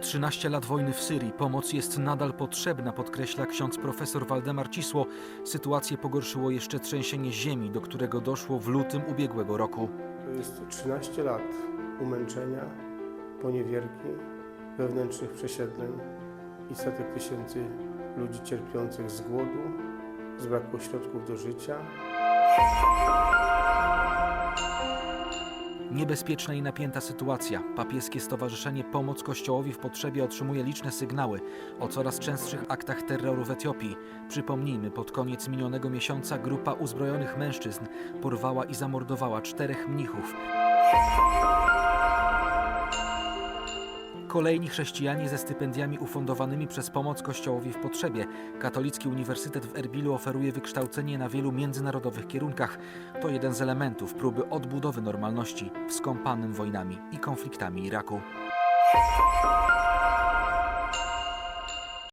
Trzynaście lat wojny w Syrii. Pomoc jest nadal potrzebna, podkreśla ksiądz profesor Waldemar Cisło. Sytuację pogorszyło jeszcze trzęsienie ziemi, do którego doszło w lutym ubiegłego roku. To jest 13 lat umęczenia, poniewierki, wewnętrznych przesiedleń i setek tysięcy ludzi cierpiących z głodu, z braku środków do życia. Niebezpieczna i napięta sytuacja. Papieskie Stowarzyszenie Pomoc Kościołowi w Potrzebie otrzymuje liczne sygnały o coraz częstszych aktach terroru w Etiopii. Przypomnijmy, pod koniec minionego miesiąca grupa uzbrojonych mężczyzn porwała i zamordowała czterech mnichów. Kolejni chrześcijanie ze stypendiami ufundowanymi przez Pomoc Kościołowi w Potrzebie. Katolicki Uniwersytet w Erbilu oferuje wykształcenie na wielu międzynarodowych kierunkach. To jeden z elementów próby odbudowy normalności w skąpanym wojnami i konfliktami Iraku.